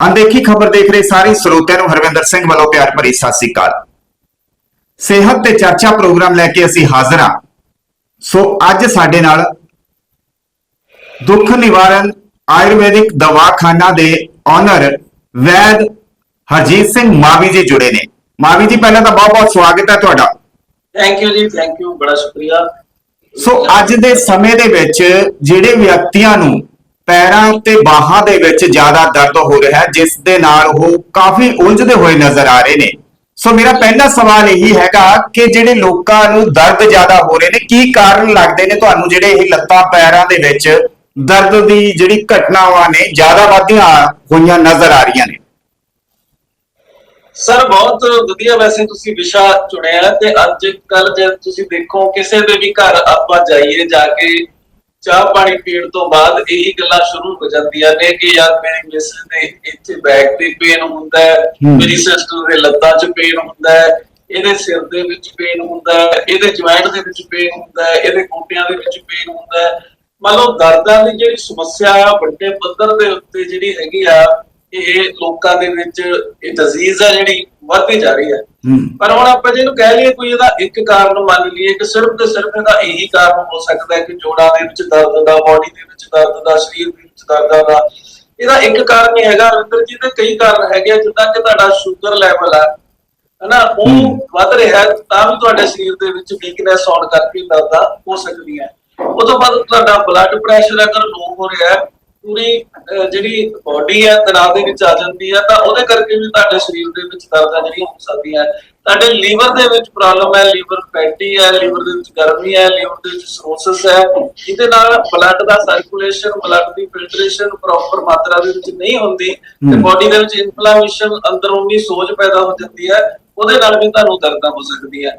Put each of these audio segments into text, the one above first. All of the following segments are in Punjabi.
ਅਨਦੇਖੀ ਖਬਰ ਦੇਖ ਰਹੇ ਸਾਰੇ ਸਰੋਤਿਆਂ ਨੂੰ ਹਰਵਿੰਦਰ ਸਿੰਘ ਵੱਲੋਂ ਪਿਆਰ ਭਰੀ ਸਤਿ ਸ੍ਰੀ ਅਕਾਲ। ਸਿਹਤ ਤੇ ਚਰਚਾ ਪ੍ਰੋਗਰਾਮ ਲੈ ਕੇ ਅਸੀਂ ਹਾਜ਼ਰ ਹਾਂ। ਸੋ ਅੱਜ ਸਾਡੇ ਨਾਲ ਦੁੱਖ ਨਿਵਾਰਨ ਆਯੁਰਵੈਦਿਕ ਦਵਾਖਾਨਾ ਦੇ ਓਨਰ ਵੈਦ ਹਰਜੀਤ ਸਿੰਘ ਮਾਵੀ ਜੀ ਜੁੜੇ ਨੇ। ਮਾਵੀ ਜੀ ਪਹਿਲਾਂ ਤਾਂ ਬਹੁਤ ਬਹੁਤ ਸਵਾਗਤ ਹੈ ਤੁਹਾਡਾ। ਥੈਂਕ ਯੂ ਜੀ ਥੈਂਕ ਯੂ ਬੜਾ ਸ਼ੁਕਰੀਆ। ਸੋ ਅੱਜ ਦੇ ਸਮੇਂ ਦੇ ਵਿੱਚ ਜਿਹੜੇ ਵਿਅਕਤੀਆਂ ਨੂੰ ਪੈਰਾਂ ਤੇ ਬਾਹਾਂ ਦੇ ਵਿੱਚ ਜ਼ਿਆਦਾ ਦਰਦ ਹੋ ਰਿਹਾ ਹੈ, ਜਿਸ ਦੇ ਨਾਲ ਉਹ ਕਾਫੀ ਉਲਝਦੇ ਹੋਏ ਨਜ਼ਰ ਆ ਰਹੇ ਨੇ। ਸੋ ਮੇਰਾ ਪਹਿਲਾ ਸਵਾਲ ਇਹੀ ਹੈਗਾ ਕਿ ਜਿਹੜੇ ਲੋਕਾਂ ਨੂੰ ਦਰਦ ਜ਼ਿਆਦਾ ਹੋ ਰਹੇ ਨੇ, ਕੀ ਕਾਰਨ ਲੱਗਦੇ ਨੇ ਤੁਹਾਨੂੰ ਜਿਹੜੇ ਇਹ ਲੱਤਾਂ ਪੈਰਾਂ ਦੇ ਵਿੱਚ ਦਰਦ ਦੀ ਜਿਹੜੀ ਘਟਨਾਵਾਂ ਨੇ, ਜ਼ਿਆਦਾ ਵਧੀਆਂ ਹੋਈਆਂ ਨਜ਼ਰ ਆ ਰਹੀਆਂ ਨੇ? ਸਰ, ਬਹੁਤ ਵਧੀਆ ਵੈਸੇ ਤੁਸੀਂ ਵਿਸ਼ਾ ਚੁਣਿਆ ਤੇ ਅੱਜ ਕੱਲ ਜੇ ਤੁਸੀਂ ਦੇਖੋ, ਕਿਸੇ ਦੇ ਵੀ ਘਰ ਆਪਾਂ ਜਾਈਏ, ਜਾ ਕੇ ਚਾਹ ਪਾਣੀ ਪੀਣ ਤੋਂ ਬਾਅਦ ਇਹੀ ਗੱਲਾਂ ਸ਼ੁਰੂ ਹੋ ਜਾਂਦੀਆਂ ਨੇ ਕਿ ਯਾਰ ਮੇਰੀ ਮਿਸ ਦੇ ਇੱਥੇ ਬੈਕ ਤੇ ਪੇਨ ਹੁੰਦਾ ਹੈ। ਮੇਰੀ ਸਿਸਟਰ ਦੇ ਲੱਤਾਂ 'ਚ ਪੇਨ ਹੁੰਦਾ ਹੈ ਇਹਦੇ ਸਿਰ ਦੇ ਵਿੱਚ ਪੇਨ ਹੁੰਦਾ ਹੈ ਇਹਦੇ ਜੁਆਇੰਟ ਦੇ ਵਿੱਚ ਪੇਨ ਹੁੰਦਾ ਹੈ ਇਹਦੇ ਗੋਡਿਆਂ ਦੇ ਵਿੱਚ ਪੇਨ ਹੁੰਦਾ ਹੈ ਮੰਨ ਲਓ ਦਰਦਾਂ ਦੀ ਜਿਹੜੀ ਸਮੱਸਿਆ ਆ ਵੱਡੇ ਪੱਧਰ ਦੇ ਉੱਤੇ ਜਿਹੜੀ ਹੈਗੀ ਆ ਇਹ ਲੋਕਾਂ ਦੇ ਵਿੱਚ ਇਹ ਡਿਜ਼ੀਜ਼ ਆ ਜਿਹੜੀ ਵੱਧਦੀ ਜਾ ਰਹੀ ਹੈ। ਹੂੰ। ਪਰ ਹੁਣ ਆਪਾਂ ਜਿਹਨੂੰ ਕਹਿ ਲਈਏ ਕੋਈ ਇਹਦਾ ਇੱਕ ਕਾਰਨ ਮੰਨ ਲਈਏ ਕਿ ਸਿਰਫ ਤੇ ਸਿਰਫ ਇਹਦਾ ਇਹੀ ਕਾਰਨ ਹੋ ਸਕਦਾ ਹੈ ਕਿ ਜੋੜਾਂ ਦੇ ਵਿੱਚ ਦਰਦ ਦਾ ਬਾਡੀ ਦੇ ਵਿੱਚ ਦਰਦ ਦਾ ਸਰੀਰ ਦੇ ਵਿੱਚ ਦਰਦ ਦਾ। ਇਹਦਾ ਇੱਕ ਕਾਰਨ ਨਹੀਂ ਹੈਗਾ ਰਵਿੰਦਰ ਜੀ ਦੇ ਕਈ ਕਾਰਨ ਹੈਗੇ ਆ, ਜਿੱਦਾਂ ਕਿ ਤੁਹਾਡਾ ਸ਼ੂਗਰ ਲੈਵਲ ਆ ਹਨਾ ਉਹ। ਵੱਧ ਰਿਹਾ ਹੈ, ਤਾਂ ਵੀ ਤੁਹਾਡੇ ਸਰੀਰ ਦੇ ਵਿੱਚ ਵੀਕਨੈਸ ਆਉਣ ਕਰਕੇ ਦਰਦਾਂ ਹੋ ਸਕਦੀਆਂ ਉਹ ਤੋਂ ਬਾਅਦ ਤੁਹਾਡਾ ਬਲੱਡ ਪ੍ਰੈਸ਼ਰ ਅਗਰ ਲੋ ਹੋ ਰਿਹਾ ਹੈ ਪੂਰੀ ਜਿਹੜੀ ਬਾਡੀ ਹੈ ਤਣਾਅ ਦੇ ਵਿੱਚ ਆ ਜਾਂਦੀ ਹੈ ਤਾਂ ਉਹਦੇ ਕਰਕੇ ਵੀ ਤੁਹਾਡੇ ਸਰੀਰ ਦੇ ਵਿੱਚ ਦਰਦਾਂ ਜਿਹੜੀਆਂ ਹੋ ਸਕਦੀਆਂ। ਤੁਹਾਡੇ ਲੀਵਰ ਦੇ ਵਿੱਚ ਪ੍ਰੋਬਲਮ ਹੈ ਲੀਵਰ ਫੈਟੀ ਹੈ ਲੀਵਰ ਦੇ ਵਿੱਚ ਗਰਮੀ ਹੈ ਲੀਵਰ ਦੇ ਵਿੱਚ ਸਰੋਸਿਸ ਹੈ ਜਿਹਦੇ ਨਾਲ ਬਲੱਡ ਦਾ ਸਰਕੂਲੇਸ਼ਨ ਬਲੱਡ ਦੀ ਫਿਲਟਰੇਸ਼ਨ ਪ੍ਰੋਪਰ ਮਾਤਰਾ ਦੇ ਵਿੱਚ ਨਹੀਂ ਹੁੰਦੀ ਤੇ। ਬਾਡੀ ਦੇ ਵਿੱਚ ਇਨਫਲੇਮੇਸ਼ਨ ਅੰਦਰੂਨੀ ਸੋਜ ਪੈਦਾ ਹੋ ਜਾਂਦੀ ਹੈ ਉਹਦੇ ਨਾਲ ਵੀ ਤੁਹਾਨੂੰ ਦਰਦਾਂ ਹੋ ਸਕਦੀ ਹੈ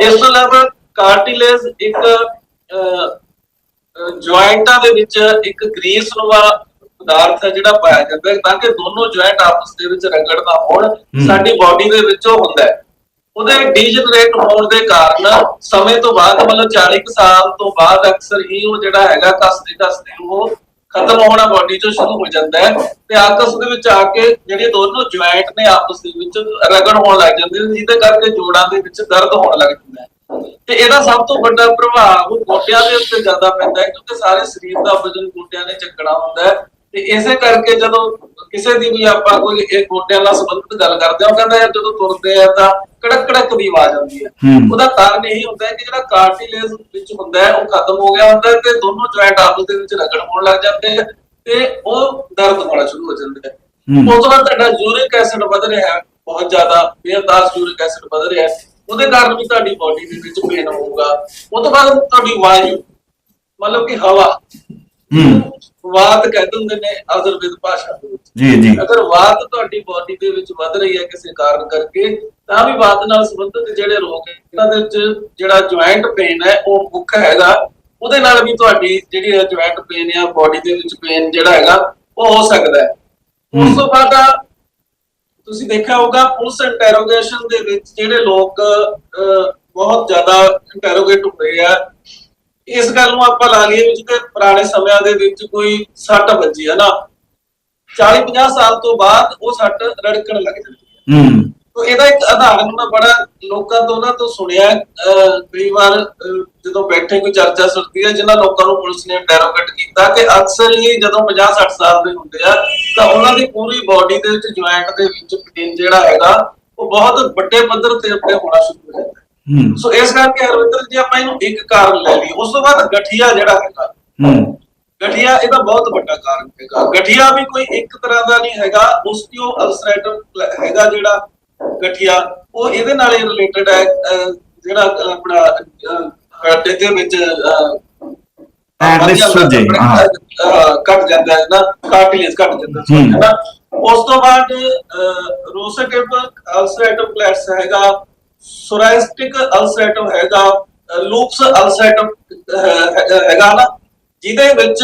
ਇਸ ਤੋਂ ਇਲਾਵਾ ਕਾਰਟਿਲੇਜ ਇੱਕ ਜੁਆਇੰਟਾਂ ਦੇ ਵਿੱਚ ਇੱਕ ਗਰੀਸ ਨੁਮਾ ਪਦਾਰਥ ਹੈ ਜਿਹੜਾ ਪਾਇਆ ਜਾਂਦਾ ਹੈ ਤਾਂ ਕਿ ਦੋਨੋਂ ਜੁਆਇੰਟ ਆਪਸ ਦੇ ਵਿੱਚ ਰਗੜ ਨਾ ਹੋਣ। ਸਾਡੀ ਬਾਡੀ ਦੇ ਵਿੱਚ ਉਹ ਹੁੰਦਾ ਹੈ ਉਹਦੇ ਡੀਜਨਰੇਟ ਹੋਣ ਦੇ ਕਾਰਨ ਸਮੇਂ ਤੋਂ ਬਾਅਦ ਮਤਲਬ 40 ਕੁ ਸਾਲ ਤੋਂ ਬਾਅਦ ਅਕਸਰ ਹੀ ਉਹ ਜਿਹੜਾ ਹੈਗਾ ਕਸਦੇ ਕਸਦੇ ਉਹ ਖਤਮ ਹੋਣਾ ਬਾਡੀ ਚੋਂ ਸ਼ੁਰੂ ਹੋ ਜਾਂਦਾ ਹੈ ਤੇ ਆਪਸ ਦੇ ਵਿੱਚ ਆ ਕੇ ਜਿਹੜੇ ਦੋਨੋਂ ਜੁਆਇੰਟ ਨੇ ਆਪਸ ਦੇ ਵਿੱਚ ਰਗੜ ਹੋਣ ਲੱਗ ਜਾਂਦੇ ਨੇ ਜਿਹਦੇ ਕਰਕੇ ਜੋੜਾਂ ਦੇ ਵਿੱਚ ਦਰਦ ਹੋਣ ਲੱਗ ਜਾਂਦਾ ਹੈ ਤੇ ਇਹਦਾ ਸਭ ਤੋਂ ਵੱਡਾ ਪ੍ਰਭਾਵ ਗੋਡਿਆਂ ਦੇ ਉੱਤੇ ਜ਼ਿਆਦਾ ਪੈਂਦਾ ਹੈ ਕਿਉਂਕਿ ਸਾਰੇ ਸਰੀਰ ਦਾ ਵਜ਼ਨ ਗੋਡਿਆਂ ਨੇ ਚੱਕਣਾ ਹੁੰਦਾ ਹੈ ਤੇ ਇਸੇ ਕਰਕੇ ਜਦੋਂ ਕਿਸੇ ਦੀ ਵੀ ਆਪਾਂ ਕੋਈ ਇਹ ਗੋਡਿਆਂ ਨਾਲ ਸੰਬੰਧਿਤ ਗੱਲ ਕਰਦੇ ਹਾਂ ਉਹ ਕਹਿੰਦਾ ਯਾਰ ਜਦੋਂ ਤੁਰਦੇ ਆ ਤਾਂ ਕੜਕ ਕੜਕ ਦੀ ਆਵਾਜ਼ ਆਉਂਦੀ ਹੈ। ਉਹਦਾ ਕਾਰਨ ਇਹੀ ਹੁੰਦਾ ਹੈ ਕਿ ਜਿਹੜਾ ਕਾਰਟਿਲੇਜ ਵਿੱਚ ਹੁੰਦਾ ਹੈ ਉਹ ਖਤਮ ਹੋ ਗਿਆ ਹੁੰਦਾ ਹੈ ਤੇ ਦੋਨੋਂ ਜੁਆਇੰਟ ਆਪਸ ਦੇ ਵਿੱਚ ਰਗੜ ਹੋਣ ਲੱਗ ਜਾਂਦੇ ਆ ਤੇ ਉਹ ਦਰਦ ਹੋਣਾ ਸ਼ੁਰੂ ਹੋ ਜਾਂਦਾ ਹੈ। ਉਸ ਤੋਂ ਬਾਅਦ ਤੁਹਾਡਾ ਯੂਰਿਕ ਐਸਿਡ ਵਧ ਰਿਹਾ ਹੈ ਬਹੁਤ ਜ਼ਿਆਦਾ ਬੇਅਦਾਸ ਯੂਰਿਕ ਐਸਿਡ ਵਧ ਰਿਹਾ ਹੈ ਉਹਦੇ ਕਾਰਨ ਵੀ ਤੁਹਾਡੀ ਬਾਡੀ ਦੇ ਵਿੱਚ ਪੇਨ ਹੋਊਗਾ। ਉਹ ਤੋਂ ਬਾਅਦ ਤੁਹਾਡੀ ਵਾਯੂ ਮਤਲਬ ਕਿ ਹਵਾ। ਹੂੰ। ਵਾਤ ਕਹਿ ਦਿੰਦੇ ਨੇ ਆਯੁਰਵੇਦ ਭਾਸ਼ਾ ਦੇ ਵਿੱਚ। ਜੀ ਜੀ। ਅਗਰ ਵਾਤ ਤੁਹਾਡੀ ਬਾਡੀ ਦੇ ਵਿੱਚ ਵੱਧ ਰਹੀ ਹੈ ਕਿਸੇ ਕਾਰਨ ਕਰਕੇ ਤਾਂ ਵੀ ਵਾਤ ਨਾਲ ਸੰਬੰਧਿਤ ਜਿਹੜੇ ਰੋਗ ਹੈ ਇਹਨਾਂ ਦੇ ਵਿੱਚ ਜਿਹੜਾ ਜੁਆਇੰਟ ਪੇਨ ਹੈ ਉਹ ਮੁੱਖ ਹੈਗਾ। ਉਹਦੇ ਨਾਲ ਵੀ ਤੁਹਾਡੀ ਜਿਹੜੀ ਜੁਆਇੰਟ ਪੇਨ ਆ ਬਾਡੀ ਦੇ ਵਿੱਚ ਪੇਨ ਜਿਹੜਾ ਹੈਗਾ ਉਹ ਹੋ ਸਕਦਾ ਹੈ। ਉਸ ਤੋਂ ਬਾਅਦ ਆ, ਤੁਸੀਂ ਦੇਖਿਆ ਹੋਊਗਾ, ਪੁਲਿਸ ਇੰਟਰੋਗੇਸ਼ਨ ਦੇ ਵਿੱਚ ਜਿਹੜੇ ਲੋਕ ਬਹੁਤ ਜ਼ਿਆਦਾ ਇੰਟਰੋਗੇਟ ਹੁੰਦੇ ਆ। ਇਸ ਗੱਲ ਨੂੰ ਆਪਾਂ ਲਾ ਲਈਏ ਵੀ ਜਿੱਤੇ ਪੁਰਾਣੇ ਸਮਿਆਂ ਦੇ ਵਿੱਚ ਕੋਈ ਸੱਟ ਵੱਜੀ ਹੈ ਨਾ 40 50 ਸਾਲ ਤੋਂ ਬਾਅਦ ਉਹ ਸੱਟ ਰੜਕਣ ਲੱਗ ਜਾਂਦੀ ਹੈ। ਹੂੰ। ਤੋ ਇਹਦਾ ਇੱਕ ਉਦਾਹਰਨ ਮੈਂ ਬੜਾ ਲੋਕਾਂ ਤੋਂ ਨਾ ਤੋਂ ਸੁਣਿਆ ਕਈ ਵਾਰ ਜਦੋਂ ਬੈਠੇ ਕੋਈ ਚਰਚਾ ਸੁਣਦੀ ਹੈ ਜਿਨ੍ਹਾਂ ਲੋਕਾਂ ਨੂੰ ਪੁਲਿਸ ਨੇ ਇੰਟਰੋਗੇਟ ਕੀਤਾ ਕਿ ਅਕਸਰ ਹੀ ਜਦੋਂ 50 60 ਸਾਲ ਦੇ ਹੁੰਦੇ ਆ ਤਾਂ ਉਹਨਾਂ ਦੀ ਪੂਰੀ ਬਾਡੀ ਦੇ ਵਿੱਚ ਜੁਆਇੰਟ ਦੇ ਵਿੱਚ ਪੇਨ ਜਿਹੜਾ ਹੈਗਾ ਉਹ ਬਹੁਤ ਵੱਡੇ ਪੱਧਰ ਤੇ ਉੱਤੇ ਹੋਣਾ ਸ਼ੁਰੂ ਹੋ ਜਾਂਦਾ ਸੋ ਇਸ ਕਰਕੇ ਹਰਵਿੰਦਰ ਜੀ ਆਪਾਂ ਇਹਨੂੰ ਇੱਕ ਕਾਰਨ ਲੈ ਲਈਏ। ਉਸ ਤੋਂ ਬਾਅਦ ਗਠੀਆ ਜਿਹੜਾ ਹੈਗਾ। ਹੂੰ। ਗਠੀਆ ਇਹਦਾ ਬਹੁਤ ਵੱਡਾ ਕਾਰਨ ਹੈਗਾ। ਗਠੀਆ ਵੀ ਕੋਈ ਇੱਕ ਤਰ੍ਹਾਂ ਦਾ ਨਹੀਂ ਹੈਗਾ ਉਸਟੀਓ ਅਲਸਰੇਟਿਵ ਹੈਗਾ ਜਿਹੜਾ ਗਠੀਆ ਉਹ ਇਹਦੇ ਨਾਲ ਹੀ ਰਿਲੇਟਡ ਹੈ ਜਿਹੜਾ ਆਪਣਾ ਹਾਰਟ ਦੇ ਵਿੱਚ ਪੈਰ ਦੇ ਸੁੱਜੇ, ਹਾਂ। ਘਟ ਜਾਂਦਾ ਹੈ ਨਾ ਕਾਰਟਿਲੇਜ ਘਟ ਜਾਂਦਾ ਹੈ। ਨਾ ਉਸ ਤੋਂ ਬਾਅਦ ਰੋਸੇਟਿਵ ਅਲਸਰੇਟਿਵ ਪਲੈਟਸ ਹੈਗਾ ਸੋਰਾਇਸਟਿਕ ਅਲਸਰੇਟਿਵ ਹੈਗਾ ਲੂਪਸ ਅਲਸਰੇਟਿਵ ਹੈਗਾ ਨਾ ਜਿਹਦੇ ਵਿੱਚ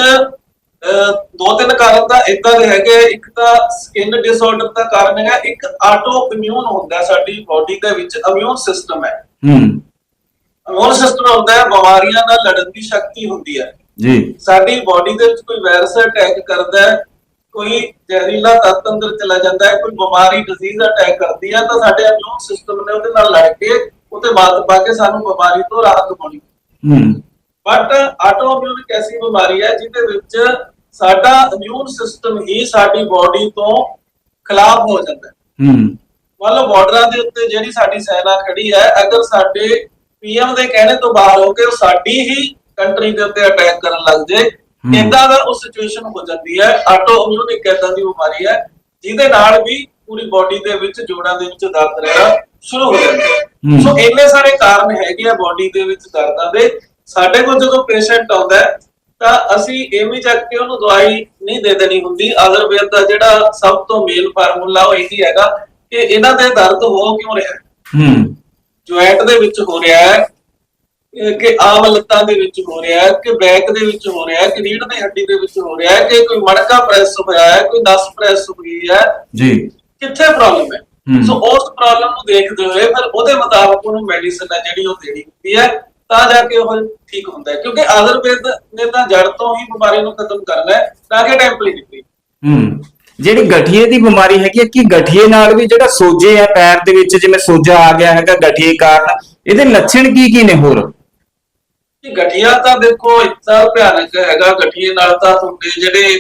ਦੋ ਤਿੰਨ ਕਾਰਨ ਤਾਂ ਇਦਾਂ ਦੇ ਹੈਗੇ ਇੱਕ ਤਾਂ ਸਕਿਨ ਡਿਸਆਰਡਰ ਦਾ ਕਾਰਨ ਹੈਗਾ। ਇੱਕ ਆਟੋ ਇਮਿਊਨ ਹੁੰਦਾ ਸਾਡੀ ਬਾਡੀ ਦੇ ਵਿੱਚ ਇਮਿਊਨ ਸਿਸਟਮ ਹੈ। ਹੂੰ। ਇਮਿਊਨ ਸਿਸਟਮ ਹੁੰਦਾ ਹੈ ਬਿਮਾਰੀਆਂ ਨਾਲ ਲੜਨ ਦੀ ਸ਼ਕਤੀ ਹੁੰਦੀ ਹੈ। ਜੀ। ਸਾਡੀ ਬਾਡੀ ਦੇ ਵਿੱਚ ਕੋਈ ਵਾਇਰਸ ਅਟੈਕ ਕਰਦਾ ਹੈ ਕੋਈ ਜ਼ਹਿਰੀਲਾ ਤੱਤ ਅੰਦਰ ਚਲਾ ਜਾਂਦਾ ਹੈ ਕੋਈ ਬਿਮਾਰੀ ਡਿਜ਼ੀਜ਼ ਅਟੈਕ ਕਰਦੀ ਹੈ ਤਾਂ ਸਾਡੇ ਇਮਿਊਨ ਸਿਸਟਮ ਨੇ ਉਹਦੇ ਨਾਲ ਲੜ ਕੇ ਉਹਤੇ ਮਾਤ ਪਾ ਕੇ ਸਾਨੂੰ ਬਿਮਾਰੀ ਤੋਂ ਰਾਹਤ ਪਾਉਣੀ ਹੂੰ। ਬਟ ਆਟੋਇਮਿਊਨ ਇੱਕ ਐਸੀ ਬਿਮਾਰੀ ਹੈ ਜਿਹਦੇ ਵਿੱਚ ਸਾਡਾ ਇਮਿਊਨ ਸਿਸਟਮ ਹੀ ਸਾਡੀ ਬਾਡੀ ਤੋਂ ਖਿਲਾਫ ਹੋ ਜਾਂਦਾ ਹੈ। ਹੂੰ। ਮੰਨ ਲਓ ਬਾਰਡਰਾਂ ਦੇ ਉੱਤੇ ਜਿਹੜੀ ਸਾਡੀ ਸੈਨਾ ਖੜੀ ਹੈ ਅਗਰ ਸਾਡੇ ਪੀਐਮ ਦੇ ਕਹਿਣੇ ਤੋਂ ਬਾਹਰ ਹੋ ਕੇ ਉਹ ਸਾਡੀ ਹੀ ਕੰਟਰੀ ਦੇ ਉੱਤੇ ਅਟੈਕ ਕਰਨ ਲੱਗ ਜੇ। ਇਦਾਂ ਦਾ ਉਹ ਸਿਚੁਏਸ਼ਨ ਹੋ ਜਾਂਦੀ ਹੈ। ਆਟੋ ਇਮਿਊਨ ਇੱਕ ਏਦਾਂ ਦੀ ਬਿਮਾਰੀ ਹੈ ਜਿਹਦੇ ਨਾਲ ਵੀ ਪੂਰੀ ਬਾਡੀ ਦੇ ਵਿੱਚ ਜੋੜਾਂ ਦੇ ਵਿੱਚ ਦਰਦ ਰਹਿਣਾ ਸ਼ੁਰੂ ਹੋ ਜਾਂਦਾ। ਸੋ ਇੰਨੇ ਸਾਰੇ ਕਾਰਨ ਹੈਗੇ ਆ ਬਾਡੀ ਦੇ ਵਿੱਚ ਦਰਦਾਂ ਦੇ। ਸਾਡੇ ਕੋਲ ਜਦੋਂ ਪੇਸ਼ੈਂਟ ਆਉਂਦਾ ਤਾਂ ਅਸੀਂ ਐਵੇਂ ਚੱਕ ਕੇ ਉਹਨੂੰ ਦਵਾਈ ਨਹੀਂ ਦੇ ਦੇਣੀ ਹੁੰਦੀ। ਆਯੁਰਵੇਦ ਦਾ ਜਿਹੜਾ ਸਭ ਤੋਂ ਮੇਨ ਫਾਰਮੂਲਾ ਉਹ ਇਹੀ ਹੈਗਾ ਕਿ ਇਹਨਾਂ ਦੇ ਦਰਦ ਹੋ ਕਿਉਂ ਰਿਹਾ ਹੈ? ਹੂੰ। ਜੁਆਇੰਟ ਦੇ ਵਿੱਚ ਹੋ ਰਿਹਾ ਹੈ ਕਿ ਆਮ ਲੱਤਾਂ ਦੇ ਵਿੱਚ ਹੋ ਰਿਹਾ ਹੈ ਕਿ ਬੈਕ ਦੇ ਵਿੱਚ ਹੋ ਰਿਹਾ ਹੈ ਕਿ ਰੀੜ੍ਹ ਦੀ ਹੱਡੀ ਦੇ ਵਿੱਚ ਹੋ ਰਿਹਾ ਹੈ ਕਿ ਕੋਈ ਮਣਕਾ ਪ੍ਰੈਸ ਹੋਇਆ ਹੈ ਕੋਈ ਨਸ ਪ੍ਰੈਸ ਹੋਈ ਹੈ। ਜੀ। ਕਿੱਥੇ ਪ੍ਰੋਬਲਮ ਹੈ। ਸੋ ਉਸ ਪ੍ਰੋਬਲਮ ਨੂੰ ਦੇਖਦੇ ਹੋਏ ਫਿਰ ਉਹਦੇ ਮੁਤਾਬਕ ਉਹਨੂੰ ਮੈਡੀਸਨ ਹੈ ਜਿਹੜੀ ਉਹ ਦੇਣੀ ਹੁੰਦੀ ਹੈ। ਤਾਂ ਜਾ ਕੇ ਉਹ ਠੀਕ ਹੁੰਦਾ ਹੈ। ਕਿਉਂਕਿ ਆਯੁਰਵੇਦ ਨੇ ਤਾਂ ਜੜ ਤੋਂ ਹੀ ਬਿਮਾਰੀ ਨੂੰ ਖਤਮ ਕਰਨਾ ਹੈ ਤਾਂ ਕਿ ਟੈਂਪਰੇਰੀ ਹੂੰ। ਜਿਹੜੀ ਗਠੀਏ ਦੀ ਬਿਮਾਰੀ ਹੈਗੀ ਹੈ ਕਿ ਗਠੀਏ ਨਾਲ ਵੀ ਜਿਹੜਾ ਸੋਜੇ ਆ ਪੈਰ ਦੇ ਵਿੱਚ ਜਿਵੇਂ ਸੋਜਾ ਆ ਗਿਆ ਹੈਗਾ ਗਠੀਏ ਕਾਰਨ ਇਹਦੇ ਲੱਛਣ ਕੀ ਕੀ ਨੇ ਹੋਰ? ਕਿ ਗਠੀਆ ਤਾਂ ਦੇਖੋ ਇਤਨਾ ਭਿਆਨਕ ਹੈਗਾ ਗਠੀਏ ਨਾਲ ਤਾਂ ਤੁਹਾਡੇ ਜਿਹੜੇ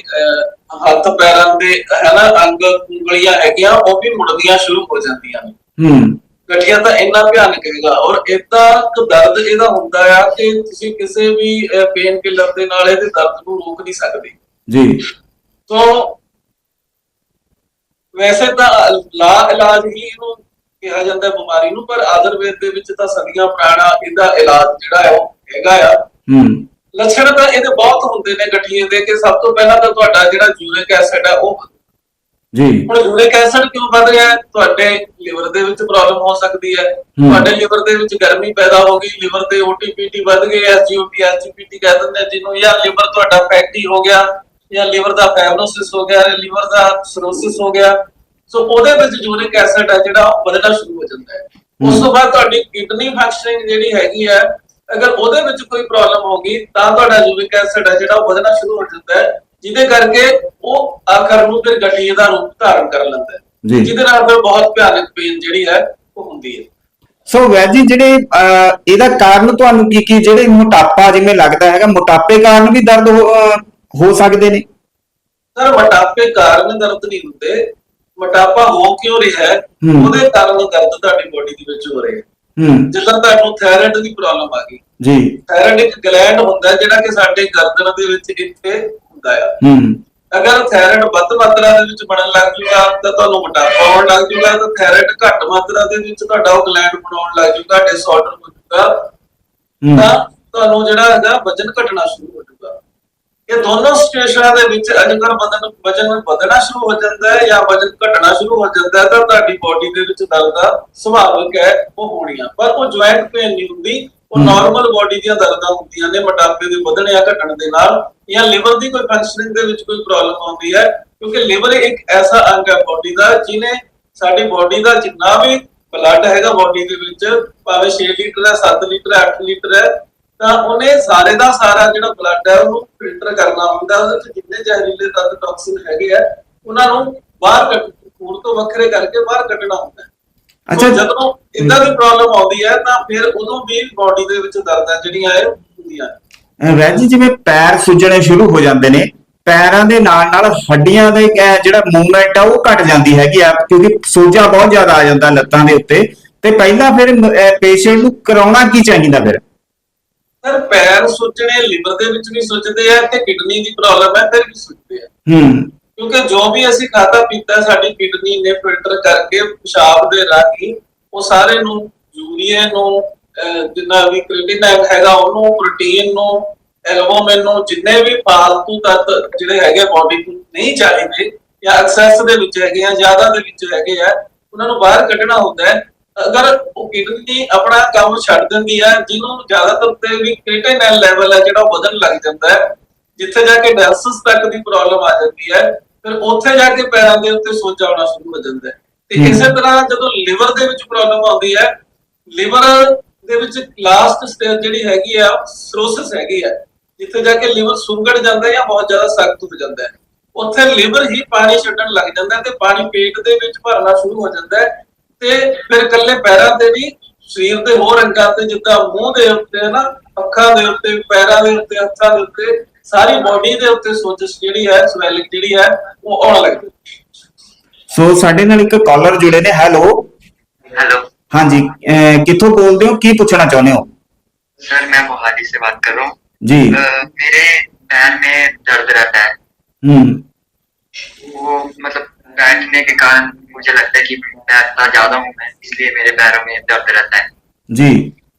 ਹੱਥ ਪੈਰਾਂ ਦੇ ਹੈ ਨਾ ਅੰਗ ਉਂਗਲੀਆਂ ਹੈਗੀਆਂ ਉਹ ਵੀ ਮੁੜਦੀਆਂ ਸ਼ੁਰੂ ਹੋ ਜਾਂਦੀਆਂ ਨੇ। ਹੂੰ। ਗਠੀਆ ਤਾਂ ਇੰਨਾ ਭਿਆਨਕ ਹੈਗਾ ਔਰ ਇਦਾਂ ਕੁ ਦਰਦ ਇਹਦਾ ਹੁੰਦਾ ਆ ਕਿ ਤੁਸੀਂ ਕਿਸੇ ਵੀ ਪੇਨ ਕਿਲਰ ਦੇ ਨਾਲ ਇਹਦੇ ਦਰਦ ਨੂੰ ਰੋਕ ਨਹੀਂ ਸਕਦੇ। ਜੀ। ਸੋ ਵੈਸੇ ਤਾਂ ਲਾ ਇਲਾਜ ਹੀ ਇਹਨੂੰ ਕਿਹਾ ਜਾਂਦਾ ਬਿਮਾਰੀ ਨੂੰ ਪਰ ਆਯੁਰਵੇਦ ਦੇ ਵਿੱਚ ਤਾਂ ਸਦੀਆਂ ਪੁਰਾਣਾ ਇਹਦਾ ਇਲਾਜ ਜਿਹੜਾ ਹੈ ਉਹ ਹੈਗਾ ਆ। ਹੂੰ। ਲੱਛਣ ਤਾਂ ਇਹਦੇ ਬਹੁਤ ਹੁੰਦੇ ਨੇ ਗਠੀਏ ਦੇ ਕਿ ਸਭ ਤੋਂ ਪਹਿਲਾਂ ਤਾਂ ਤੁਹਾਡਾ ਜਿਹੜਾ ਯੂਰਿਕ ਐਸਿਡ ਹੈ ਉਹ ਜੀ। ਹੁਣ ਯੂਰਿਕ ਐਸਿਡ ਕਿਉਂ ਵੱਧ ਰਿਹਾ ਹੈ? ਤੁਹਾਡੇ ਲਿਵਰ ਦੇ ਵਿੱਚ ਪ੍ਰੋਬਲਮ ਹੋ ਸਕਦੀ ਹੈ। ਤੁਹਾਡੇ ਲਿਵਰ ਦੇ ਵਿੱਚ ਗਰਮੀ ਪੈਦਾ ਹੋ ਗਈ। ਲਿਵਰ ਤੇ ਓਟੀਪੀਟੀ ਵੱਧ ਗਏ। ਐਸਜੀਓਟੀ ਐਸਜੀਪੀਟੀ ਕਹਿ ਦਿੰਦੇ ਆ ਜਿਹਨੂੰ। ਜਾਂ ਲਿਵਰ ਤੁਹਾਡਾ ਫੈਟੀ ਹੋ ਗਿਆ ਜਾਂ ਲਿਵਰ ਦਾ ਫਾਈਬਰੋਸਿਸ ਹੋ ਗਿਆ ਲਿਵਰ ਦਾ ਸਰੋਸਿਸ ਹੋ ਗਿਆ। ਸੋ ਉਹਦੇ ਵਿੱਚ ਯੂਰਿਕ ਐਸਿਡ ਹੈ ਜਿਹੜਾ ਉਹ ਵਧਣਾ ਸ਼ੁਰੂ ਹੋ ਜਾਂਦਾ ਹੈ। ਉਸ ਤੋਂ ਬਾਅਦ ਤੁਹਾਡੀ ਕਿਡਨੀ ਫੰਕਸ਼ਨਿੰਗ ਜਿਹੜੀ ਹੈਗੀ ਹੈ ਅਗਰ ਉਹਦੇ ਵਿੱਚ ਕੋਈ ਪ੍ਰੋਬਲਮ ਹੋ ਗਈ ਤਾਂ ਤੁਹਾਡਾ ਯੂਰਿਕ ਐਸਿਡ ਹੈ ਜਿਹੜਾ ਉਹ ਵਧਣਾ ਸ਼ੁਰੂ ਹੋ ਜਾਂਦਾ ਹੈ। ਜਿਹਦੇ ਕਰਕੇ ਉਹ ਆਖਰ ਨੂੰ ਫਿਰ ਗਠੀਏ ਦਾ ਰੂਪ ਧਾਰਨ ਕਰ ਲੈਂਦਾ ਹੈ। ਜੀ। ਜਿਹਦੇ ਨਾਲ ਫਿਰ ਬਹੁਤ ਭਿਆਨਕ ਪੇਨ ਜਿਹੜੀ ਹੈ ਉਹ ਹੁੰਦੀ ਹੈ। ਸੋ ਵੈਦ ਜੀ ਜਿਹੜੇ ਇਹਦਾ ਕਾਰਨ ਤੁਹਾਨੂੰ ਕੀ ਕੀ ਜਿਹੜੇ ਮੋਟਾਪਾ ਜਿਵੇਂ ਲੱਗਦਾ ਹੈਗਾ ਮੋਟਾਪੇ ਕਾਰਨ ਵੀ ਦਰਦ ਹੋ ਸਕਦੇ ਨੇ? ਸਰ ਮੋਟਾਪੇ ਕਾਰਨ ਦਰਦ ਨਹੀਂ ਹੁੰਦੇ। ਮੋਟਾਪਾ ਹੋ ਕਿਉਂ ਰਿਹਾ ਹੈ। ਉਹਦੇ ਕਾਰਨ ਦਰਦ ਤੁਹਾਡੀ ਬੋਡੀ ਦੇ ਵਿੱਚ ਹੋ ਰਿਹਾ ਹੈ। ਜਿੱਦਾਂ ਤੁਹਾਨੂੰ ਥਾਇਰਾਇਡ ਦੀ ਪ੍ਰੋਬਲਮ ਆ ਗਈ। ਜੀ। ਥਾਇਰਾਇਡ ਇੱਕ ਗਲੈਂਡ ਹੁੰਦਾ ਜਿਹੜਾ ਕਿ ਸਾਡੇ ਗਰਦਨ ਦੇ ਵਿੱਚ ਇੱਥੇ ਹੁੰਦਾ ਆ। ਹੂੰ। ਅਗਰ ਥਾਇਰਾਇਡ ਵੱਧ ਮਾਤਰਾ ਦੇ ਵਿੱਚ ਬਣਨ ਲੱਗ ਜੂਗਾ ਤਾਂ ਤੁਹਾਨੂੰ ਮੋਟਾਪਾ ਹੋਣ ਲੱਗ ਜੂਗਾ ਤਾਂ ਥਾਇਰਾਇਡ ਘੱਟ ਮਾਤਰਾ ਦੇ ਵਿੱਚ ਤੁਹਾਡਾ ਉਹ ਗਲੈਂਡ ਬਣਾਉਣ ਲੱਗ ਜੂਗਾ ਡਿਸਆਰਡਰ ਹੋ। ਜੂਗਾ ਤਾਂ ਤੁਹਾਨੂੰ ਜਿਹੜਾ ਹੈਗਾ ਵਜਨ ਘਟਣਾ ਸ਼ੁਰੂ ਹੋ ਜਾਊਗਾ ਇਹ ਦੋਨੋਂ ਸਿਚੁਏਸ਼ਨਾਂ ਦੇ ਵਿੱਚ ਅਗਰ ਵਜਨ ਵਜਨ ਵਧਣਾ ਸ਼ੁਰੂ ਹੋ ਜਾਂਦਾ ਹੈ ਜਾਂ ਵਜਨ ਘਟਣਾ ਸ਼ੁਰੂ ਹੋ ਜਾਂਦਾ ਹੈ ਤਾਂ ਤੁਹਾਡੀ ਬਾਡੀ ਦੇ ਵਿੱਚ ਦਰਦ ਦਾ ਸੁਭਾਵਿਕ ਹੈ ਉਹ ਹੋਣੀਆਂ। ਪਰ ਉਹ ਜੁਆਇੰਟ ਪੇਨ ਨਹੀਂ ਹੁੰਦੀ। ਉਹ। ਨਾਰਮਲ ਬਾਡੀ ਦੀਆਂ ਦਰਦਾਂ ਹੁੰਦੀਆਂ ਨੇ ਮੋਟਾਪੇ ਦੇ ਵਧਣ ਜਾਂ ਘਟਣ ਦੇ ਨਾਲ ਜਾਂ ਲਿਵਰ ਦੀ ਕੋਈ ਫੰਕਸ਼ਨਿੰਗ ਦੇ ਵਿੱਚ ਕੋਈ ਪ੍ਰੋਬਲਮ ਆਉਂਦੀ ਹੈ ਕਿਉਂਕਿ ਲਿਵਰ ਇੱਕ ਐਸਾ ਅੰਗ ਹੈ ਬਾਡੀ ਦਾ ਜਿਹਨੇ ਸਾਡੀ ਬਾਡੀ ਦਾ ਜਿੰਨਾ ਵੀ ਬਲੱਡ ਹੈਗਾ ਬਾਡੀ ਦੇ ਵਿੱਚ ਭਾਵੇਂ 6 ਲੀਟਰ ਹੈ 7 ਲੀਟਰ ਹੈ 8 ਲੀਟਰ ਹੈ ਤਾਂ ਉਹਨੇ ਸਾਰੇ ਦਾ ਸਾਰਾ ਜਿਹੜਾ ਬਲੱਡ ਹੈ ਉਹਨੂੰ ਫਿਲਟਰ ਕਰਨਾ ਹੁੰਦਾ ਉਹਦੇ ਵਿੱਚ ਜਿੰਨੇ ਜ਼ਹਿਰੀਲੇ ਤੱਤ ਟੌਕਸਿਨ ਹੈਗੇ ਆ ਉਹਨਾਂ ਨੂੰ ਬਾਹਰ ਕੱਢ ਖੂਨ ਤੋਂ ਵੱਖਰੇ ਕਰਕੇ ਬਾਹਰ ਕੱਢਣਾ ਹੁੰਦਾ ਹੈ ਅੱਛਾ। ਜਦੋਂ ਇਦਾਂ ਦੀ ਪ੍ਰੋਬਲਮ ਆਉਂਦੀ ਹੈ ਤਾਂ ਫਿਰ ਉਦੋਂ ਵੀ ਬਾਡੀ ਦੇ ਵਿੱਚ ਦਰਦਾਂ ਜਿਹੜੀਆਂ ਇਹ ਹੁੰਦੀਆਂ ਨੇ। ਅਹ ਵੈਦ ਜੀ ਜਿਵੇਂ ਪੈਰ ਸੁੱਜਣੇ ਸ਼ੁਰੂ ਹੋ ਜਾਂਦੇ ਨੇ ਪੈਰਾਂ ਦੇ ਨਾਲ ਨਾਲ ਹੱਡੀਆਂ ਦਾ ਜਿਹੜਾ ਮੂਵਮੈਂਟ ਆ ਉਹ ਘਟ ਜਾਂਦੀ ਹੈਗੀ ਆ ਕਿਉਂਕਿ ਸੋਜਾ ਬਹੁਤ ਜ਼ਿਆਦਾ ਆ ਜਾਂਦਾ ਲੱਤਾਂ ਦੇ ਉੱਤੇ ਤੇ ਪਹਿਲਾਂ ਫਿਰ ਪੇਸ਼ੈਂਟ ਨੂੰ ਕਰਾਉਣਾ ਕੀ ਚਾਹੀਦਾ ਫਿਰ ਸਰ ਪੈਰ ਸੁੱਜਣੇ ਲਿਵਰ ਦੇ ਵਿੱਚ ਵੀ ਸੁੱਜਦੇ ਆ ਤੇ ਕਿਡਨੀ ਦੀ ਪ੍ਰੋਬਲਮ ਹੈ ਫਿਰ ਵੀ ਸੁੱਜਦੇ ਆ ਹੂੰ ਕਿਉਂਕਿ ਜੋ ਵੀ ਅਸੀਂ ਖਾਤਾ ਪੀਤਾ, ਸਾਡੀ ਕਿਡਨੀ ਨੇ ਫਿਲਟਰ ਕਰਕੇ ਪਿਸ਼ਾਬ ਦੇ ਰਾਹੀਂ ਉਹ ਸਾਰੇ ਨੂੰ ਯੂਰੀਆ ਨੂੰ ਜਿੰਨਾ ਵੀ ਕ੍ਰੀਟਿਨਾਈਨ ਹੈਗਾ, ਉਹਨੂੰ ਪ੍ਰੋਟੀਨ ਨੂੰ ਐਲਬੂਮਿਨ ਨੂੰ, ਜਿੰਨੇ ਵੀ ਫਾਲਤੂ ਤੱਤ ਜਿਹੜੇ ਹੈਗੇ ਬਾਡੀ ਨੂੰ ਨਹੀਂ ਚਾਹੀਦੇ ਜਾਂ ਐਕਸੈਸ ਦੇ ਵਿੱਚ ਹੈਗੇ ਆ, ਜ਼ਿਆਦਾ ਦੇ ਵਿੱਚ ਹੈਗੇ ਆ, ਉਹਨਾਂ ਨੂੰ ਬਾਹਰ ਕੱਢਣਾ ਹੁੰਦਾ ਹੈ। ਅਗਰ ਉਹ ਕਿਡਨੀ ਆਪਣਾ ਕੰਮ ਛੱਡ ਦਿੰਦੀ ਹੈ ਜਿਹਨੂੰ ਜ਼ਿਆਦਾਤਰ ਤੇ ਵੀ ਕ੍ਰੀਟਿਨਾਈਨ ਲੈਵਲ ਹੈ ਜਿਹੜਾ ਉਹ ਵਧਣ ਲੱਗ ਜਾਂਦਾ ਹੈ, ਜਿੱਥੇ ਜਾ ਕੇ ਡਾਇਲਿਸਿਸ ਤੱਕ ਦੀ ਪ੍ਰੋਬਲਮ ਆ ਜਾਂਦੀ ਹੈ ਫਿਰ ਉੱਥੇ ਜਾ ਕੇ ਪੈਰਾਂ ਦੇ ਉੱਤੇ ਸੋਜ ਆਉਣਾ ਸ਼ੁਰੂ ਹੋ ਜਾਂਦਾ ਹੈ ਤੇ। ਇਸੇ ਤਰ੍ਹਾਂ ਜਦੋਂ ਲਿਵਰ ਦੇ ਵਿੱਚ ਪ੍ਰੋਬਲਮ ਆਉਂਦੀ ਹੈ ਲਿਵਰ ਦੇ ਵਿੱਚ ਲਾਸਟ ਸਟੇਜ ਜਿਹੜੀ ਹੈਗੀ ਆ ਸਰੋਸਿਸ ਹੈਗੀ ਆ ਜਿੱਥੇ ਜਾ ਕੇ ਲਿਵਰ ਸੁੰਗੜ ਜਾਂਦਾ ਜਾਂ ਬਹੁਤ ਜ਼ਿਆਦਾ ਸਖਤ ਹੋ ਜਾਂਦਾ ਹੈ ਉੱਥੇ ਲਿਵਰ ਹੀ ਪਾਣੀ ਛੱਡਣ ਲੱਗ ਜਾਂਦਾ ਤੇ ਪਾਣੀ ਪੇਟ ਦੇ ਵਿੱਚ ਭਰਨਾ ਸ਼ੁਰੂ ਹੋ ਜਾਂਦਾ ਹੈ ਤੇ ਫਿਰ ਇਕੱਲੇ ਪੈਰਾਂ ਤੇ ਨਹੀਂ ਸਰੀਰ ਦੇ ਹੋਰ ਅੰਗਾਂ ਤੇ ਜਿੱਦਾਂ ਮੂੰਹ ਦੇ ਉੱਤੇ ਹੈ ਨਾ ਅੱਖਾਂ ਦੇ ਉੱਤੇ ਪੈਰਾਂ ਦੇ ਉੱਤੇ ਹੱਥਾਂ ਦੇ ਉੱਤੇ ਸਾਰੀ ਬਾਡੀ ਦੇ ਉੱਤੇ ਸੋਜਸ਼ ਜਿਹੜੀ ਹੈ ਸਵੈਲਿੰਗ ਜਿਹੜੀ ਹੈ ਉਹ ਆਉਣ ਲੱਗਦੀ ਹੈ ਸੋ ਸਾਡੇ ਨਾਲ ਇੱਕ ਕਾਲਰ ਜੁੜੇ ਨੇ ਹੈਲੋ हेलो ਹਾਂਜੀ ਅਹ ਕਿੱਥੋਂ ਬੋਲਦੇ ਹੋ ਕੀ ਪੁੱਛਣਾ ਚਾਹੁੰਦੇ ਹੋ सर मैं मोहाली से बात कर रहा हूँ ਜੀ अ, मेरे पैर में दर्द रहता है ਹੂੰ वो मतलब बैठने के कारण मुझे लगता है कि बैठता ज्यादा हूँ मैं इसलिए मेरे पैरों में दर्द रहता है ਜੀ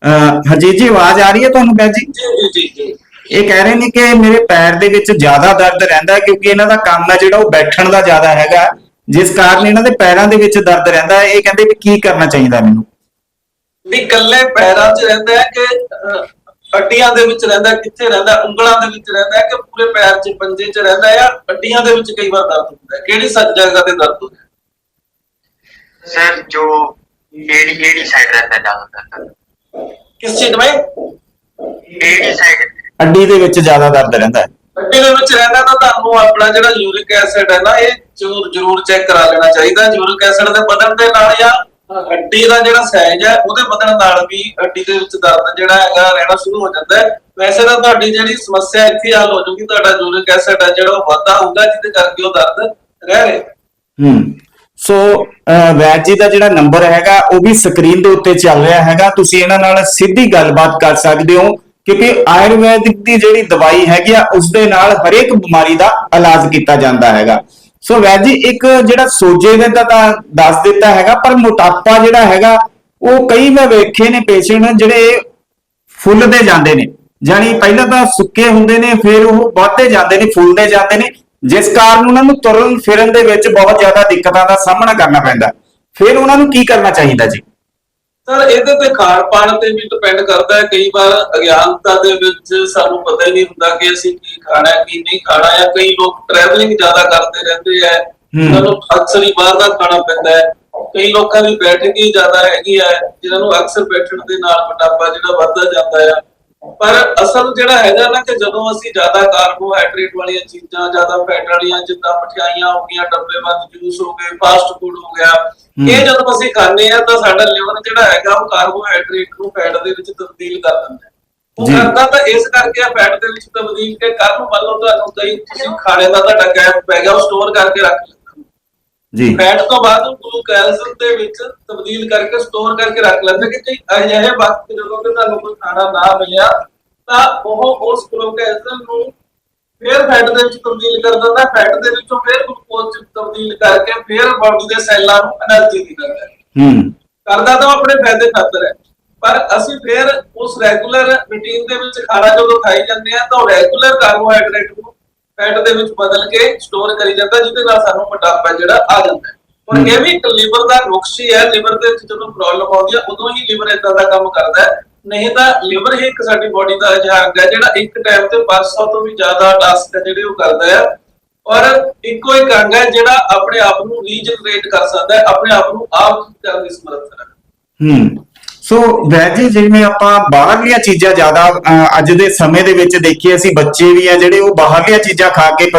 ਅਹ ਹਰਜੀਤ ਜੀ ਆਵਾਜ਼ ਆ ਰਹੀ ਹੈ ਤੁਹਾਨੂੰ ਬੈਜ ਜੀ ਜੀ ਜੀ ਜੀ ਜੀ ਇਹ ਕਹਿ ਰਹੇ ਨੇ ਕਿ ਮੇਰੇ ਪੈਰ ਦੇ ਵਿੱਚ ਜ਼ਿਆਦਾ ਦਰਦ ਰਹਿੰਦਾ ਕਿਉਂਕਿ ਇਹਨਾਂ ਦਾ ਕੰਮ ਹੈ ਜਿਹੜਾ ਉਹ ਬੈਠਣ ਦਾ ਜ਼ਿਆਦਾ ਹੈਗਾ ਜਿਸ ਕਾਰਨ ਇਹਨਾਂ ਦੇ ਪੈਰਾਂ ਦੇ ਵਿੱਚ ਦਰਦ ਰਹਿੰਦਾ ਇਹ ਕਹਿੰਦੇ ਵੀ ਕੀ ਕਰਨਾ ਚਾਹੀਦਾ ਮੈਨੂੰ? ਵੀ ਕੱਲੇ ਪੈਰਾਂ 'ਚ ਰਹਿੰਦਾ ਹੈ ਕਿ ਹੱਡੀਆਂ ਦੇ ਵਿੱਚ ਰਹਿੰਦਾ ਕਿੱਥੇ ਰਹਿੰਦਾ ਉਂਗਲਾਂ ਦੇ ਵਿੱਚ ਰਹਿੰਦਾ ਕਿ ਪੂਰੇ ਪੈਰ 'ਚ ਪੰਜੇ 'ਚ ਰਹਿੰਦਾ ਆ ਹੱਡੀਆਂ ਦੇ ਵਿੱਚ ਕਈ ਵਾਰ ਦਰਦ ਹੁੰਦਾ ਕਿਹੜੀ ਸੱਚ ਜਗ੍ਹਾ ਤੇ ਦਰਦ ਹੁੰਦਾ ਸਰ ਜੋ ਏੜੀ ਏੜੀ ਸਾਈਡ ਰਹਿੰਦਾ ਦਰਦ ਕਿਸ ਚੀਜ਼ ਵਿੱਚ? ਏੜੀ ਸਾਈਡ ਅੱਡੀ ਦੇ ਵਿੱਚ ਜ਼ਿਆਦਾ ਦਰਦ ਰਹਿੰਦਾ ਹੈ। ਅੱਡੀ ਦੇ ਵਿੱਚ ਰਹਿੰਦਾ ਤਾਂ ਤੁਹਾਨੂੰ ਆਪਣਾ ਜਿਹੜਾ ਯੂਰਿਕ ਐਸਿਡ ਹੈ ਨਾ ਇਹ ਜ਼ਰੂਰ ਜ਼ਰੂਰ ਚੈੱਕ ਕਰਾ ਲੈਣਾ ਚਾਹੀਦਾ। ਯੂਰਿਕ ਐਸਿਡ ਦੇ ਵਧਣ ਦੇ ਨਾਲ ਜਾਂ ਅੱਡੀ ਦਾ ਜਿਹੜਾ ਸਾਈਜ਼ ਹੈ ਉਹਦੇ ਵਧਣ ਨਾਲ ਵੀ ਅੱਡੀ ਦੇ ਵਿੱਚ ਦਰਦ ਜਿਹੜਾ ਹੈਗਾ ਰਹਿਣਾ ਸ਼ੁਰੂ ਹੋ ਜਾਂਦਾ ਹੈ। ਵੈਸੇ ਤਾਂ ਤੁਹਾਡੀ ਜਿਹੜੀ ਸਮੱਸਿਆ ਇੱਥੇ ਹੱਲ ਹੋ ਜੂਗੀ ਤੁਹਾਡਾ ਯੂਰਿਕ ਐਸਿਡ ਹੈ ਜਿਹੜਾ ਉਹ ਵਾਧਾ ਹੁੰਦਾ ਜਿਹਦੇ ਕਰਕੇ ਉਹ ਦਰਦ ਰਹਿ ਰਿਹਾ ਹੂੰ। ਸੋ ਵੈਦ ਜੀ ਦਾ ਜਿਹੜਾ ਨੰਬਰ ਹੈਗਾ ਉਹ ਵੀ ਸਕਰੀਨ ਦੇ ਉੱਤੇ ਚੱਲ ਰਿਹਾ ਹੈਗਾ। ਤੁਸੀਂ ਇਹਨਾਂ ਨਾਲ ਸਿੱਧੀ ਗੱਲਬਾਤ ਕਰ ਸਕਦੇ ਹੋ। ਕਿਉਂਕਿ ਆਯੁਰਵੈਦਿਕ ਦੀ ਜਿਹੜੀ ਦਵਾਈ ਹੈਗੀ ਆ ਉਸ ਦੇ ਨਾਲ ਹਰੇਕ ਬਿਮਾਰੀ ਦਾ ਇਲਾਜ ਕੀਤਾ ਜਾਂਦਾ ਹੈਗਾ। ਸੋ ਵੈਦ ਜੀ, ਇੱਕ ਜਿਹੜਾ ਸੋਜੇ ਦੇ ਤਾਂ ਦੱਸ ਦਿੱਤਾ ਹੈਗਾ, ਪਰ ਮੋਟਾਪਾ ਜਿਹੜਾ ਹੈਗਾ, ਉਹ ਕਈ ਮੈਂ ਵੇਖੇ ਨੇ ਪੇਸ਼ੈਂਟ ਜਿਹੜੇ ਫੁੱਲਦੇ ਜਾਂਦੇ ਨੇ। ਜਾਨੀ ਪਹਿਲਾਂ ਤਾਂ ਸੁੱਕੇ ਹੁੰਦੇ ਨੇ, ਫਿਰ ਉਹ ਵੱਧਦੇ ਜਾਂਦੇ ਨੇ, ਫੁੱਲਦੇ ਜਾਂਦੇ ਨੇ। ਜਿਸ ਕਾਰਨ ਉਹਨਾਂ ਨੂੰ ਤੁਰਨ ਫਿਰਨ ਦੇ ਵਿੱਚ ਬਹੁਤ ਜ਼ਿਆਦਾ ਦਿੱਕਤਾਂ ਦਾ ਸਾਹਮਣਾ ਕਰਨਾ ਪੈਂਦਾ। ਫਿਰ ਉਹਨਾਂ ਨੂੰ ਕੀ ਕਰਨਾ ਚਾਹੀਦਾ ਜੀ? ਸਰ ਇਹਦੇ ਤੇ ਖਾਣ ਪਾਣ ਤੇ ਵੀ ਡਿਪੈਂਡ ਕਰਦਾ ਹੈ। ਕਈ ਵਾਰ ਅਗਿਆਨਤਾ ਦੇ ਵਿੱਚ ਸਾਨੂੰ ਪਤਾ ਹੀ ਨਹੀਂ ਹੁੰਦਾ ਕਿ ਅਸੀਂ ਕੀ ਖਾਣਾ ਹੈ ਕੀ ਨਹੀਂ ਖਾਣਾ ਹੈ। ਕਈ ਲੋਕ ਟਰੈਵਲਿੰਗ ਜ਼ਿਆਦਾ ਕਰਦੇ ਰਹਿੰਦੇ ਹੂੰ। ਉਹਨਾਂ ਨੂੰ ਅਕਸਰ ਹੀ ਬਾਹਰ ਦਾ ਖਾਣਾ ਪੈਂਦਾ ਹੈ। ਕਈ ਲੋਕਾਂ ਦੀ ਬੈਠਕ ਹੀ ਜ਼ਿਆਦਾ ਹੈਗੀ ਹੈ ਜਿਨ੍ਹਾਂ ਨੂੰ ਅਕਸਰ ਬੈਠਣ ਦੇ ਨਾਲ ਮੋਟਾਪਾ ਜਿਹੜਾ ਵੱਧਦਾ ਜਾਂਦਾ ਹੈ। ਪਰ ਅਸਲ ਜਿਹੜਾ ਹੈਗਾ ਨਾ ਕਿ ਜਦੋਂ ਅਸੀਂ ਜ਼ਿਆਦਾ ਕਾਰਬੋਹਾਈਡਰੇਟ ਵਾਲੀਆਂ ਚੀਜ਼ਾਂ ਜ਼ਿਆਦਾ ਫੈਟ ਵਾਲੀਆਂ ਜਿੱਦਾਂ ਮਠਿਆਈਆਂ ਹੋ ਗਈਆਂ ਡੱਬੇਬੰਦ ਜੂਸ ਹੋ ਗਏ ਫਾਸਟ ਫੂਡ ਹੋ ਗਿਆ ਇਹ ਜਦੋਂ ਅਸੀਂ ਖਾਂਦੇ ਆ ਤਾਂ ਸਾਡਾ ਲਿਵਰ ਜਿਹੜਾ ਹੈਗਾ ਉਹ ਕਾਰਬੋਹਾਈਡਰੇਟ ਨੂੰ ਫੈਟ ਦੇ ਵਿੱਚ ਤਬਦੀਲ ਕਰ ਦਿੰਦਾ ਹੈ। ਉਹ। ਕਰਦਾ ਤਾਂ ਇਸ ਕਰਕੇ ਆ ਫੈਟ ਦੇ ਵਿੱਚ ਤਬਦੀਲ ਕੇ ਕੱਲ ਨੂੰ ਮੰਨ ਲਓ ਤੁਹਾਨੂੰ ਕਈ ਤੁਸੀਂ ਖਾਣੇ ਦਾ ਤੁਹਾਡਾ ਗੈਪ ਪੈ ਗਿਆ ਉਹ ਸਟੋਰ ਕਰਕੇ ਰੱਖ ਲੈਂਦੇ ਜੀ। ਬੈਠ ਤੋਂ ਬਾਅਦ ਉਹਨੂੰ ਕੈਲਸਲ ਦੇ ਵਿੱਚ ਤਬਦੀਲ ਕਰਕੇ ਸਟੋਰ ਕਰਕੇ ਰੱਖ ਲੈਂਦੇ ਕਿ ਜੇ ਅਜਿਹੇ ਵਕਤ ਜਦੋਂ ਕਿ ਤੁਹਾਨੂੰ ਕੋਈ ਖਾਣਾ ਨਾ ਮਿਲਿਆ ਤਾਂ ਉਹ ਉਸ ਗਲੂਕੋਜ਼ ਨੂੰ ਫਿਰ ਫੈਟ ਦੇ ਵਿੱਚ ਤਬਦੀਲ ਕਰ ਦਿੰਦਾ। ਫੈਟ ਦੇ ਵਿੱਚੋਂ ਫਿਰ ਗਲੂਕੋਜ਼ ਚ ਤਬਦੀਲ ਕਰਕੇ ਫਿਰ ਬਾਡੀ ਦੇ ਸੈੱਲਾਂ ਨੂੰ એનર્ਜੀ ਦੀ ਕਰਦਾ ਹੂੰ। ਕਰਦਾ ਤਾਂ ਆਪਣੇ ਫਾਇਦੇ ਖਾਤਰ ਹੈ। ਪਰ ਅਸੀਂ ਫੇਰ ਉਸ ਰੈਗੂਲਰ ਰੁਟੀਨ ਦੇ ਵਿੱਚ ਖਾਣਾ ਜਦੋਂ ਖਾਈ ਜਾਂਦੇ ਆ ਤਾਂ ਰੈਗੂਲਰ ਕਾਰਬੋਹਾਈਡਰੇਟ ਨੂੰ ਫੈਟ ਦੇ ਵਿੱਚ ਬਦਲ ਕੇ ਸਟੋਰ ਕਰੀ ਜਾਂਦਾ ਜਿਹਦੇ ਨਾਲ ਸਾਨੂੰ ਮੋਟਾਪਾ ਜਿਹੜਾ ਆ ਜਾਂਦਾ ਹੈ। ਔਰ ਇਹ ਵੀ ਇੱਕ ਲਿਵਰ ਦਾ ਨੁਕਸ ਹੀ ਹੈ ਲਿਵਰ ਦੇ ਵਿੱਚ ਜਦੋਂ ਪ੍ਰੋਬਲਮ ਆਉਂਦੀ ਹੈ ਉਦੋਂ ਹੀ ਲਿਵਰ ਇਦਾਂ ਦਾ ਕੰਮ ਕਰਦਾ ਹੈ। ਨਹੀਂ ਤਾਂ ਲਿਵਰ ਹੀ ਇੱਕ ਸਾਡੀ ਬਾਡੀ ਦਾ ਅਜਿਹਾ ਅੰਗ ਹੈ ਜਿਹੜਾ ਇੱਕ ਟਾਈਮ ਤੇ 500 ਤੋਂ ਵੀ ਜ਼ਿਆਦਾ ਟਾਸਕ ਹੈ ਜਿਹੜੇ ਉਹ ਕਰਦਾ ਹੈ। ਔਰ ਇੱਕੋ ਇੱਕ ਅੰਗ ਹੈ ਜਿਹੜਾ ਆਪਣੇ ਆਪ ਨੂੰ ਰੀਜਨਰੇਟ ਕਰ ਸਕਦਾ ਹੈ ਆਪਣੇ ਆਪ ਨੂੰ ਆਪ ਕਰਨ ਦੀ ਸਮਰੱਥਾ ਰੱਖਦਾ ਹੂੰ। ਸੋ ਵੈਦ ਜਿਵੇਂ ਆਪਾਂ ਬਾਹਰਲੀਆਂ ਚੀਜ਼ਾਂ ਜ਼ਿਆਦਾ ਅੱਜ ਦੇ ਸਮੇਂ ਦੇ ਵਿੱਚ ਦੇਖੀਏ, ਅਸੀਂ ਬੱਚੇ ਵੀ ਆ ਜਿਹੜੇ ਉਹ ਬਾਹਰਲੀਆਂ ਚੀਜ਼ਾਂ ਖਾ ਕੇ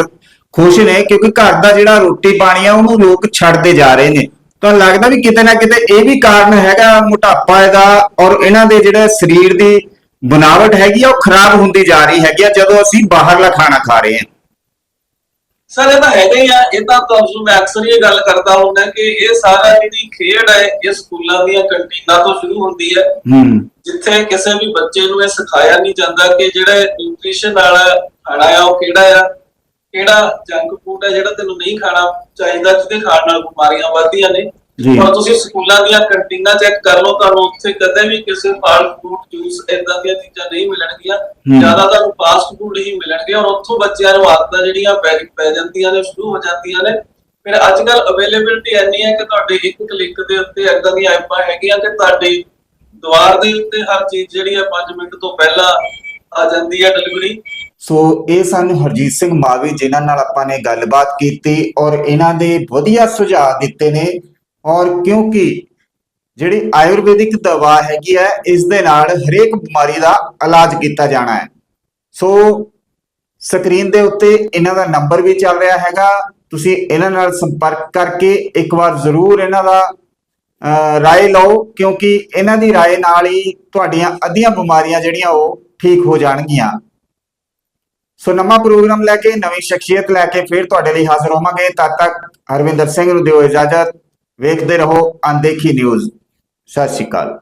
ਖੁਸ਼ ਨੇ ਕਿਉਂਕਿ ਘਰ ਦਾ ਜਿਹੜਾ ਰੋਟੀ ਪਾਣੀ ਆ, ਉਹਨੂੰ ਲੋਕ ਛੱਡਦੇ ਜਾ ਰਹੇ ਨੇ। ਤਾਂ ਲੱਗਦਾ ਵੀ ਕਿਤੇ ਨਾ ਕਿਤੇ ਇਹ ਵੀ ਕਾਰਨ ਹੈਗਾ, ਮੋਟਾਪਾ ਦਾ ਔਰ ਇਹਨਾਂ ਦੇ ਜਿਹੜਾ ਸਰੀਰ ਦੀ ਬਣਾਵਟ ਹੈਗੀ ਆ, ਉਹ ਖਰਾਬ ਹੁੰਦੀ ਜਾ ਰਹੀ ਹੈਗੀ ਆ, ਜਦੋਂ ਅਸੀਂ ਬਾਹਰਲਾ ਖਾਣਾ ਖਾ ਰਹੇ ਹਾਂ। ਸਰ ਇਹ ਤਾਂ ਹੈਗਾ ਹੀ ਆ ਇਹ ਤਾਂ ਤੁਹਾਨੂੰ ਮੈਂ ਅਕਸਰ ਇਹ ਗੱਲ ਕਰਦਾ ਹੁੰਦਾ ਕਿ ਇਹ ਸਾਰਾ ਜਿਹੜੀ ਖੇਡ ਹੈ ਇਹ ਸਕੂਲਾਂ ਦੀਆਂ ਕੰਟੀਨਾਂ ਤੋਂ ਸ਼ੁਰੂ ਹੁੰਦੀ ਹੈ। ਹੂੰ। ਜਿੱਥੇ ਕਿਸੇ ਵੀ ਬੱਚੇ ਨੂੰ ਇਹ ਸਿਖਾਇਆ ਨਹੀਂ ਜਾਂਦਾ ਕਿ ਜਿਹੜਾ ਨਿਊਟ੍ਰੀਸ਼ਨ ਵਾਲਾ ਖਾਣਾ ਆ ਉਹ ਕਿਹੜਾ ਆ ਕਿਹੜਾ ਜੰਕ ਫੂਡ ਹੈ ਜਿਹੜਾ ਤੈਨੂੰ ਨਹੀਂ ਖਾਣਾ ਚਾਹੀਦਾ ਜਿਹਦੇ ਖਾਣ ਨਾਲ ਬਿਮਾਰੀਆਂ ਵੱਧਦੀਆਂ ਨੇ। ਜੀ। ਔਰ ਤੁਸੀਂ ਸਕੂਲਾਂ ਦੀਆਂ ਕੰਟੀਨਾਂ ਚੈੱਕ ਕਰ ਲਓ ਤੁਹਾਨੂੰ ਉੱਥੇ ਕਦੇ ਵੀ ਕਿਸੇ ਫਲ ਫਰੂਟ ਜੂਸ ਇਦਾਂ ਦੀਆਂ ਚੀਜ਼ਾਂ ਨਹੀਂ ਮਿਲਣਗੀਆਂ ਹੂੰ। ਜ਼ਿਆਦਾ ਤੁਹਾਨੂੰ ਫਾਸਟ ਫੂਡ ਹੀ ਮਿਲਣਗੇ ਔਰ ਉੱਥੋਂ ਬੱਚਿਆਂ ਨੂੰ ਆਦਤਾਂ ਜਿਹੜੀਆਂ ਪੈ ਪੈ ਜਾਂਦੀਆਂ ਨੇ ਸ਼ੁਰੂ ਹੋ ਜਾਂਦੀਆਂ ਨੇ ਫਿਰ ਅੱਜ ਕੱਲ ਅਵੇਲੇਬਿਲਟੀ ਇੰਨੀ ਹੈ ਕਿ ਤੁਹਾਡੇ ਇੱਕ ਕਲਿੱਕ ਦੇ ਉੱਤੇ ਇਦਾਂ ਦੀਆਂ ਐਪਾਂ ਹੈਗੀਆਂ ਕਿ ਤੁਹਾਡੇ ਦੁਆਰ ਦੇ ਉੱਤੇ ਹਰ ਚੀਜ਼ ਜਿਹੜੀ ਹੈ 5 ਮਿੰਟ ਤੋਂ ਪਹਿਲਾਂ ਆ ਜਾਂਦੀ ਹੈ ਡਿਲੀਵਰੀ ਸੋ ਇਹ ਸਨ ਹਰਜੀਤ ਸਿੰਘ ਮਾਵੀ ਜਿਨ੍ਹਾਂ ਨਾਲ ਆਪਾਂ ਨੇ ਗੱਲਬਾਤ ਕੀਤੀ ਔਰ ਇਹਨਾਂ ਦੇ ਵਧੀਆ ਸੁਝਾਅ ਦਿੱਤੇ ਨੇ ਔਰ ਕਿਉਂਕਿ ਜਿਹੜੀ ਆਯੁਰਵੈਦਿਕ ਦਵਾ ਹੈਗੀ ਹੈ ਇਸ ਦੇ ਨਾਲ ਹਰੇਕ ਬਿਮਾਰੀ ਦਾ ਇਲਾਜ ਕੀਤਾ ਜਾਣਾ ਹੈ। ਸੋ ਸਕਰੀਨ ਦੇ ਉੱਤੇ ਇਹਨਾਂ ਦਾ ਨੰਬਰ ਵੀ ਚੱਲ ਰਿਹਾ ਹੈਗਾ। ਤੁਸੀਂ ਇਹਨਾਂ ਨਾਲ ਸੰਪਰਕ ਕਰਕੇ ਇੱਕ ਵਾਰ ਜ਼ਰੂਰ ਇਹਨਾਂ ਦਾ ਅਹ, ਰਾਏ ਲਓ ਕਿਉਂਕਿ ਇਹਨਾਂ ਦੀ ਰਾਏ ਨਾਲ ਹੀ ਤੁਹਾਡੀਆਂ ਅੱਧੀਆਂ ਬਿਮਾਰੀਆਂ ਜਿਹੜੀਆਂ ਉਹ ਠੀਕ ਹੋ ਜਾਣਗੀਆਂ। ਸੋ ਨਵਾਂ ਪ੍ਰੋਗਰਾਮ ਲੈ ਕੇ ਨਵੀਂ ਸ਼ਖਸੀਅਤ ਲੈ ਕੇ ਫਿਰ ਤੁਹਾਡੇ ਲਈ ਹਾਜ਼ਰ ਹੋਵਾਂਗੇ। ਤਦ ਤੱਕ ਹਰਵਿੰਦਰ ਸਿੰਘ ਨੂੰ ਦਿਓ ਇਜਾਜ਼ਤ। ਵੇਖਦੇ ਰਹੋ ਅਨਦੇਖੀ ਨਿਊਜ਼। ਸਤਿ ਸ਼੍ਰੀ ਅਕਾਲ।